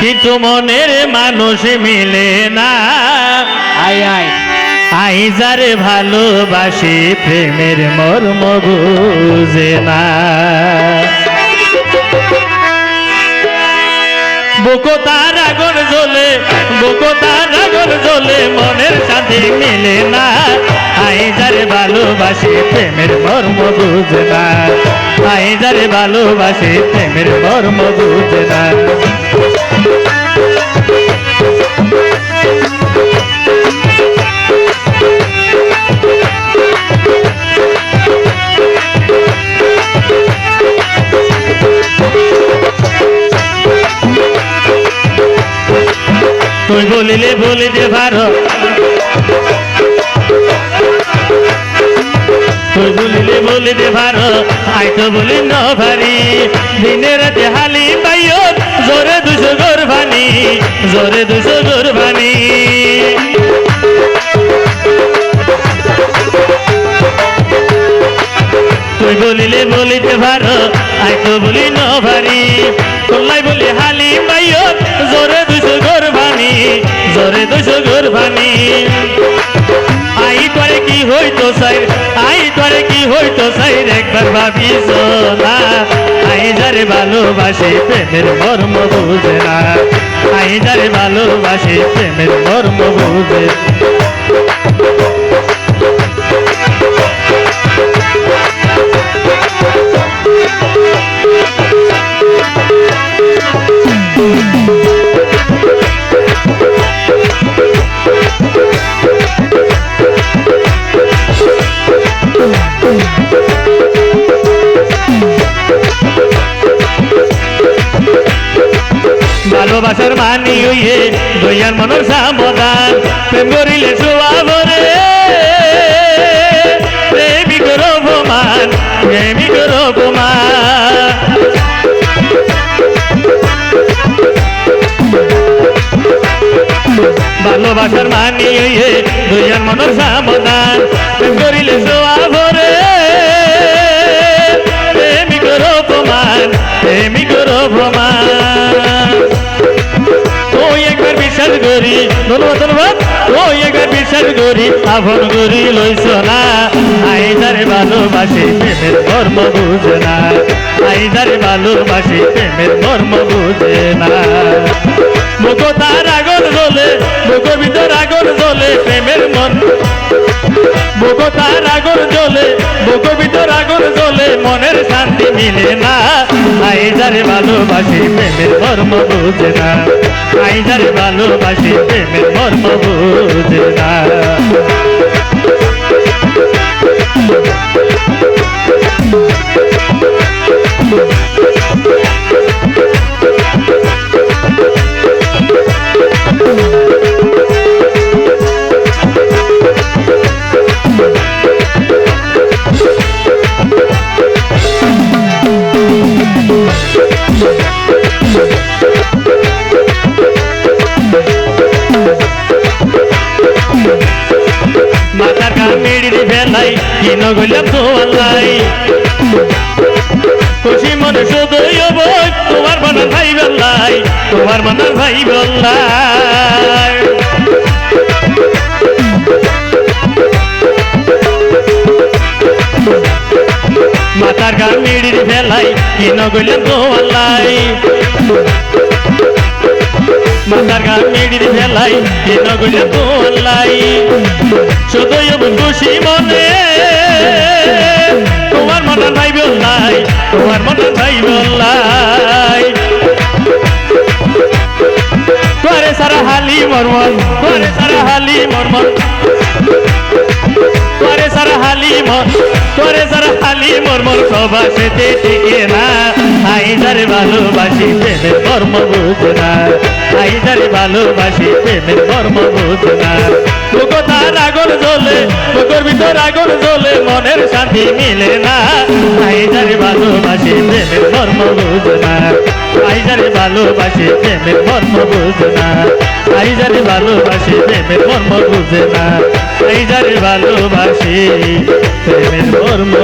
কিন্তু মনের মানুষ মিলে না। আয় আয়। আই যারে ভালোবাসি প্রেমের মর্ম বুঝে না। বুকো তার আগুন জ্বলে বুকো তার আগুন জ্বলে মনের শান্তি মিলে না। আই যারে ভালোবাসি প্রেমের মর্ম বুঝে না। আই যারে ভালোবাসি প্রেমের মর্ম বুঝে না। তুই বলিলে বলিতে পারো তুই বলিলে বলিতে পারো আই তো বলি ন ভারি দিনে রাতে হালি পাইও জোরে দুশো গোর ভানি জোরে দুশো গোর ভানি তুই বলিলে বলিতে পারো আই তো বলি ন ভারি তোলাই বলি হালি আই করে কি হইতো সাই? আই করে কি হইতো সাই একবার ভাবিস না। আই যারে ভালোবাসি, প্রেমের মর্ম বুঝে না। আই যারে ভালোবাসি, প্রেমের মর্ম বুঝে ভালোবাসার মানি হইয়ে দইয়ার মনের সামদান প্রেম করিলে সুয়াবরে। প্রেমিক অপমান প্রেমিক অপমান ভালোবাসার মানি হইয়ে দইয়ার মনের সামদান প্রেম করিলে সুয়াবরে। প্রেমিক অপমান প্রেমিক অপমান বিশ্বাস করি আপন করি লইছ না। আইদারে ভালোবাসি প্রেমের ধর্ম বুঝে না। আইদারে ভালোবাসি প্রেমের ধর্ম বুঝে না। মুখ তার আগুন জ্বলে মুখের ভিতর আগুন জ্বলে প্রেমের মন। বুক তার আগুন জ্বলে বুক ভিতর আগুন জ্বলে মনের শান্তি মিলে না। আই যারে ভালোবাসি প্রেমের মর্ম বুঝে না। আইজারে ভালোবাসি প্রেমের মর্ম বুঝে না। মাথার গইলাম তো আল্লাই খুশি মনে শুধুই তোমার মনে ভাই বেল্লাই তোমার মনে ভাই বেল্লাই মাথার গান মেড়িয়ে তো আল্লাই মাথার গান মেড়িয়ে ফেলাই গইলাম তো আল্লাই শুধুই খুশি মনে তোমার মনে ভাই বেল্লাই তোমার মনে ভাই বেল্লাই তোরে সারা হালি মরমন তোরে সারা হালি মরমন সারা হালি মর তোরে সারা হালি মরমর সবাসেতে টিকে না আই যারে ভালোবাসি প্রেমের মর্ম বুঝে না আই যারে ভালোবাসি প্রেমের মর্ম বুঝে না তার আগুন জ্বলে বুকের ভিতর আগুন জ্বলে মনের শান্তি মিলে না আই যারে ভালোবাসি প্রেমের মর্ম বুঝে না আই যারে ভালোবাসি প্রেমের মর্ম বুঝে না আই যারে ভালোবাসি প্রেমের মর্ম বুঝে না আই যারে ভালোবাসি প্রেমের না।